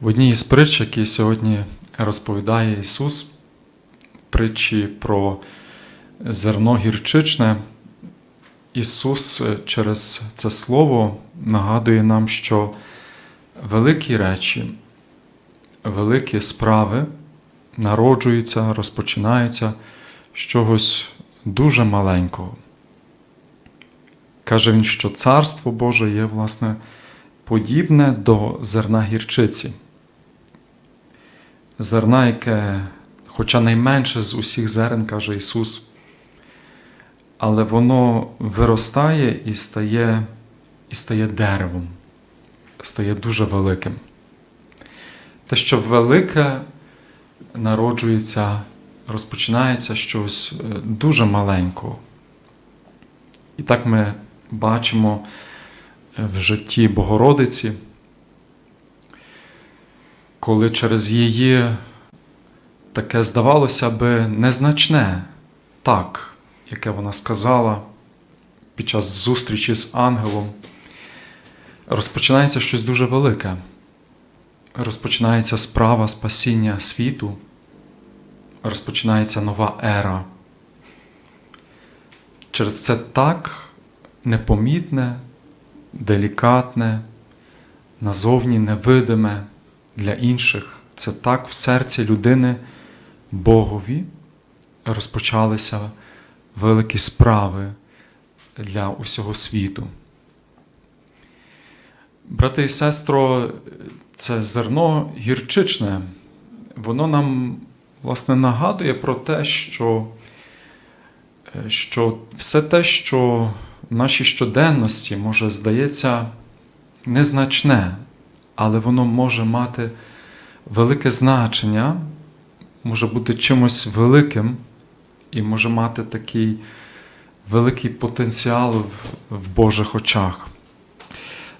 В одній із притч, які сьогодні розповідає Ісус, притчі про зерно гірчичне, Ісус е, через це Слово нагадує нам, що великі речі, великі справи народжуються, розпочинаються з чогось дуже маленького. Каже він, що Царство Боже є, власне, подібне до зерна гірчиці. Зерна, яке, хоча найменше з усіх зерен, каже Ісус, але воно виростає і стає, і стає деревом, стає дуже великим. Те, що велике народжується, розпочинається щось е, дуже маленького. І так ми бачимо е, в житті Богородиці, коли через її таке, здавалося би, незначне так, яке вона сказала під час зустрічі з ангелом, розпочинається щось дуже велике. Розпочинається справа спасіння світу, розпочинається нова ера. Через це так непомітне, делікатне, назовні невидиме для інших. Це так в серці людини Богові розпочалися великі справи для усього світу. Брати і сестро, це зерно гірчичне, воно нам, власне, нагадує про те, що, що все те, що в нашій щоденності може здається незначне, але воно може мати велике значення, може бути чимось великим і може мати такий великий потенціал в, Божих очах.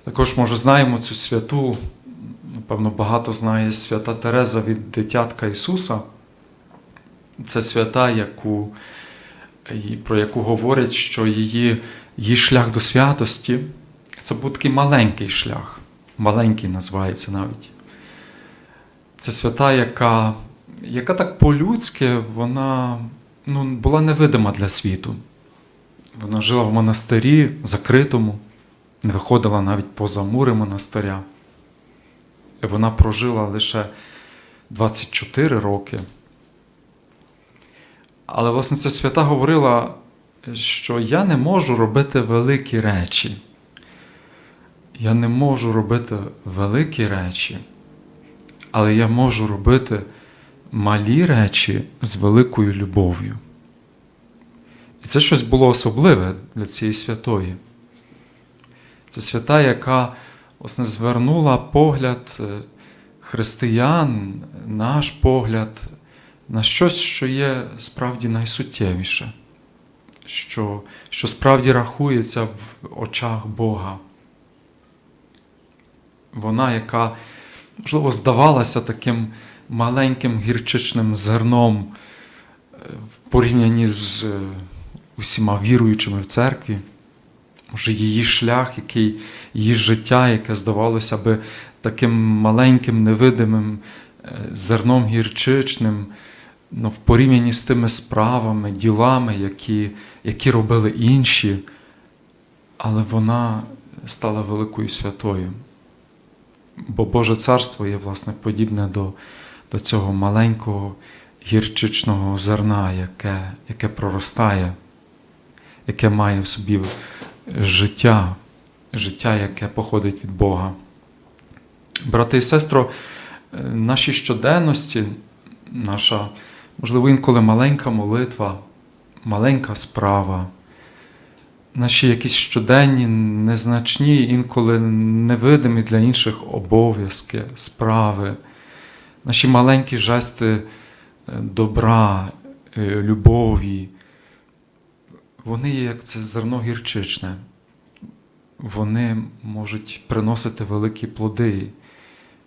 Також, може, знаємо цю святу, напевно, багато знає свята Тереза від дитятка Ісуса. Це свята, яку, про яку говорять, що її, її шлях до святості це був такий маленький шлях, маленький називається навіть. Це свята, яка яка так по-людськи вона ну, була невидима для світу. Вона жила в монастирі закритому, не виходила навіть поза мури монастиря. І вона прожила лише 24 роки. Але, власне, ця свята говорила, що я не можу робити великі речі. Я не можу робити великі речі, але я можу робити малі речі з великою любов'ю. І це щось було особливе для цієї святої. Це свята, яка власне, звернула погляд християн, наш погляд на щось, що є справді найсуттєвіше, що, що справді рахується в очах Бога. Вона, яка, можливо, здавалася таким маленьким гірчичним зерном в порівнянні з усіма віруючими в церкві. Може, її шлях, який, її життя, яке здавалося би таким маленьким, невидимим зерном гірчичним, ну, в порівнянні з тими справами, ділами, які, які робили інші, але вона стала великою святою. Бо Боже Царство є, власне, подібне до, до цього маленького гірчичного зерна, яке, яке проростає, яке має в собі життя, життя, яке походить від Бога. Брати і сестро, нашій щоденності, наша, можливо, інколи маленька молитва, маленька справа, наші якісь щоденні, незначні, інколи невидимі для інших обов'язки, справи, наші маленькі жести добра, любові, вони є як це зерно гірчичне. Вони можуть приносити великі плоди,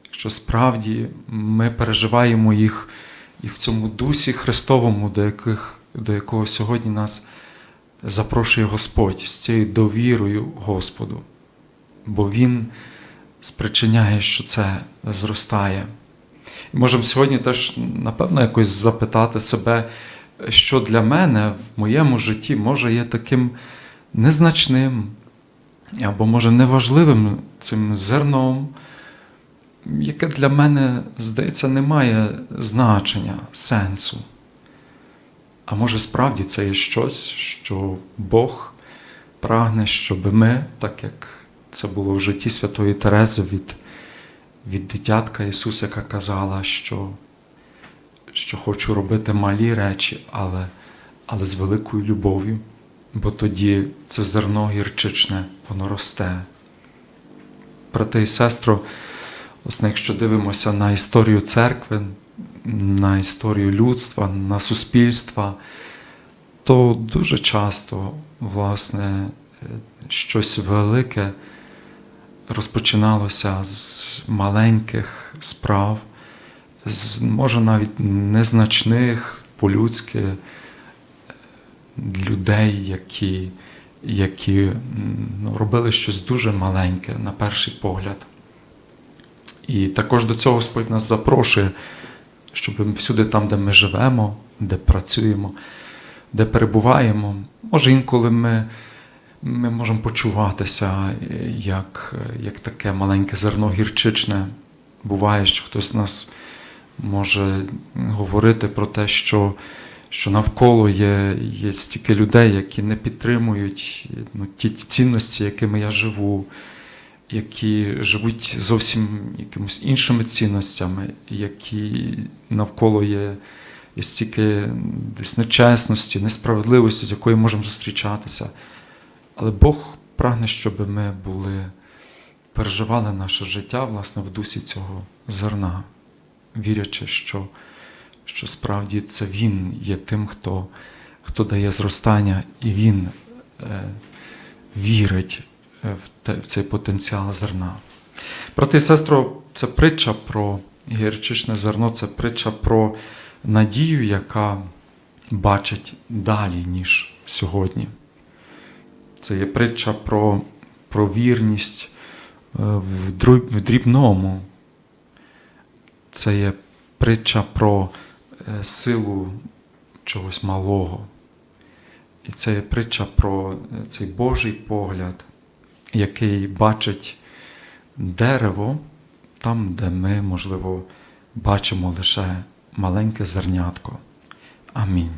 якщо справді ми переживаємо їх, їх в цьому дусі Христовому, до, яких, до якого сьогодні нас запрошує Господь з цією довірою Господу. Бо Він спричиняє, що це зростає. І можемо сьогодні теж, напевно, якось запитати себе, що для мене в моєму житті може є таким незначним або, може, неважливим цим зерном, яке для мене, здається, не має значення, сенсу. А може, справді це є щось, що Бог прагне, щоб ми, так як це було в житті Святої Терези від, від дитятка Ісуса, яка казала, що, що хочу робити малі речі, але, але з великою любов'ю, бо тоді це зерно гірчичне, воно росте. Брати і сестро, власне, якщо дивимося на історію церкви, на історію людства, на суспільства, то дуже часто, власне, е, щось велике розпочиналося з маленьких справ, з, може навіть незначних по-людськи е, людей, які, які ну, робили щось дуже маленьке на перший погляд. І також до цього Господь нас запрошує, щоб всюди там, де ми живемо, де працюємо, де перебуваємо, може інколи ми, ми можемо почуватися як, як таке маленьке зерно гірчичне. Буває, що хтось з нас може говорити про те, що, що навколо є, є стільки людей, які не підтримують ну, ті цінності, якими я живу, які живуть зовсім якимось іншими цінностями, які навколо є, є стільки десь нечесності, несправедливості, з якою можемо зустрічатися. Але Бог прагне, щоб ми були, переживали наше життя власне в дусі цього зерна, вірячи, що, що справді це Він є тим, хто, хто дає зростання, і Він е, вірить в, цей потенціал зерна. Брати і сестро, це притча про гірчичне зерно, це притча про надію, яка бачить далі, ніж сьогодні. Це є притча про, про вірність е, в дрібному. Це є притча про е, силу чогось малого. І це є притча про е, цей Божий погляд, який бачить дерево там, де ми, можливо, бачимо лише маленьке зернятко. Амінь.